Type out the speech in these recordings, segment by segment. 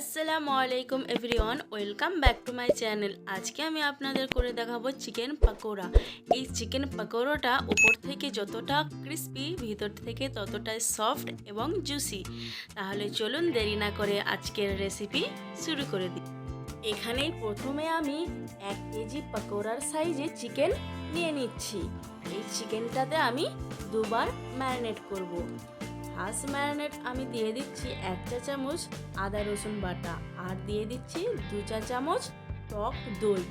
আসসালামু আলাইকুম everyone welcome back to my channel আজকে আমি আপনাদের করে দেখাবো চিকেন পাকোড়া। এই চিকেন পাকোড়াটা উপর থেকে যতটা ক্রিস্পি ভিতর থেকে ততটাই সফট এবং জুসি তাহলে চলুন দেরি না করে আজকের রেসিপি শুরু করে দিই। এখানেই প্রথমে আমি এক কেজি পাকোড়ার সাইজে চিকেন নিয়ে নিচ্ছি। এই চিকেনটাতে আমি দুবার ম্যারিনেট করব। ফার্স্ট ম্যারিনেট আমি দিয়ে দিচ্ছি এক চা চামচ আদা রসুন বাটা আর দিয়ে দিচ্ছি দু চা চামচ টক দই।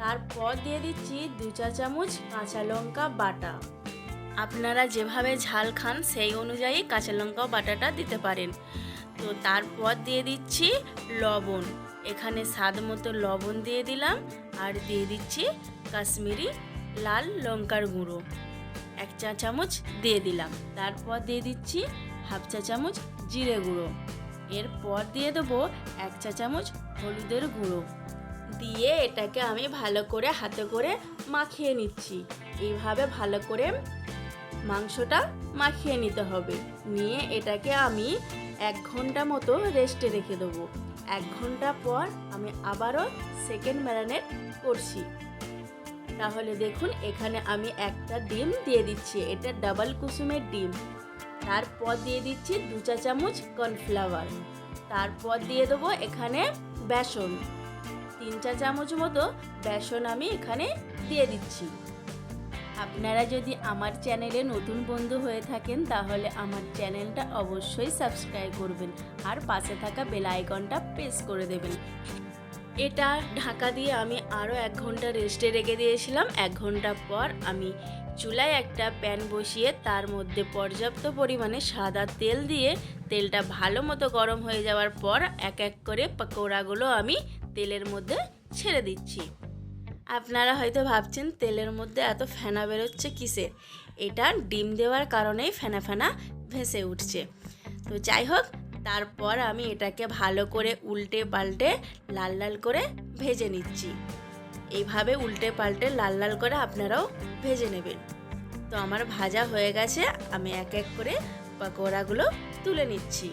তারপর দিয়ে দিচ্ছি দু চা চামচ কাঁচা লঙ্কা বাটা। আপনারা যেভাবে ঝাল খান সেই অনুযায়ী কাঁচা লঙ্কা বাটাটা দিতে পারেন। তো তারপর দিয়ে দিচ্ছি লবণ। এখানে স্বাদ মতো লবণ দিয়ে দিলাম আর দিয়ে দিচ্ছি কাশ্মীরি লাল লঙ্কার গুঁড়ো। এক চা চামচ দিয়ে দিলাম। তারপর দিয়ে দিচ্ছি হাফ চা চামচ জিরে গুঁড়ো। এরপর দিয়ে দেবো এক চা চামচ হলুদের গুঁড়ো। দিয়ে এটাকে আমি ভালো করে হাতে করে মাখিয়ে নিচ্ছি। এইভাবে ভালো করে মাংসটা মাখিয়ে নিতে হবে। নিয়ে এটাকে আমি এক ঘণ্টা মতো রেস্টে রেখে দেবো। এক ঘণ্টা পর আমি আবারও সেকেন্ড ম্যারানেট করছি। তাহলে দেখুন, এখানে আমি একটা ডিম দিয়ে দিচ্ছি। এটা ডাবল কুসুমের ডিম। তারপর দিয়ে দিচ্ছি দু চা চামচ কর্নফ্লাওয়ার। তারপর দিয়ে দেবো এখানে বেসন। তিন চা চামচ মতো বেসন আমি এখানে দিয়ে দিচ্ছি। আপনারা যদি আমার চ্যানেলে নতুন বন্ধু হয়ে থাকেন, তাহলে আমার চ্যানেলটা অবশ্যই সাবস্ক্রাইব করবেন। আর পাশে থাকা বেল আইকনটা প্রেস করে দেবেন। এটা ঢাকা দিয়ে আমি আরও এক ঘণ্টা রেস্টে রেখে দিয়েছিলাম। এক ঘণ্টা পর আমি চুলায় একটা প্যান বসিয়ে তার মধ্যে পর্যাপ্ত পরিমাণে সাদা তেল দিয়ে তেলটা ভালো মতো গরম হয়ে যাওয়ার পর এক এক করে পকোড়াগুলো আমি তেলের মধ্যে ছেড়ে দিচ্ছি। আপনারা হয়তো ভাবছেন, তেলের মধ্যে এত ফেনা বেরোচ্ছে কিসের এটা ডিম দেওয়ার কারণেই ফেনা ফেনা ভেসে উঠছে। তো যাই হোক তারপর আমি এটাকে ভালো করে উল্টে পাল্টে লাল লাল করে ভেজে নিচ্ছি। এইভাবে উল্টে পাল্টে লাল লাল করে আপনারাও ভেজে নেবেন। তো আমার ভাজা হয়ে গেছে, আমি এক এক করে পকোড়াগুলো তুলে নিচ্ছি।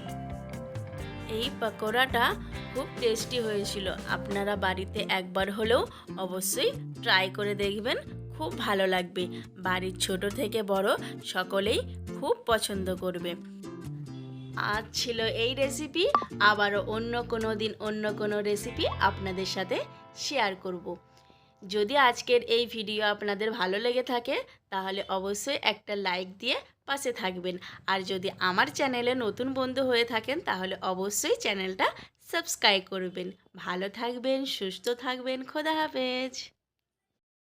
এই পকোড়াটা খুব টেস্টি হয়েছিল। আপনারা বাড়িতে একবার হলেও অবশ্যই ট্রাই করে দেখবেন, খুব ভালো লাগবে। বাড়ির ছোট থেকে বড় সকলেই খুব পছন্দ করবে। আজ ছিল এই রেসিপি আবারও অন্য কোনো দিন অন্য কোনো রেসিপি আপনাদের সাথে শেয়ার করব। যদি আজকের এই ভিডিও আপনাদের ভালো লেগে থাকে, তাহলে অবশ্যই একটা লাইক দিয়ে পাশে থাকবেন। আর যদি আমার চ্যানেলে নতুন বন্ধু হয়ে থাকেন, তাহলে অবশ্যই চ্যানেলটা সাবস্ক্রাইব করবেন। ভালো থাকবেন, সুস্থ থাকবেন, খোদা হাফেজ।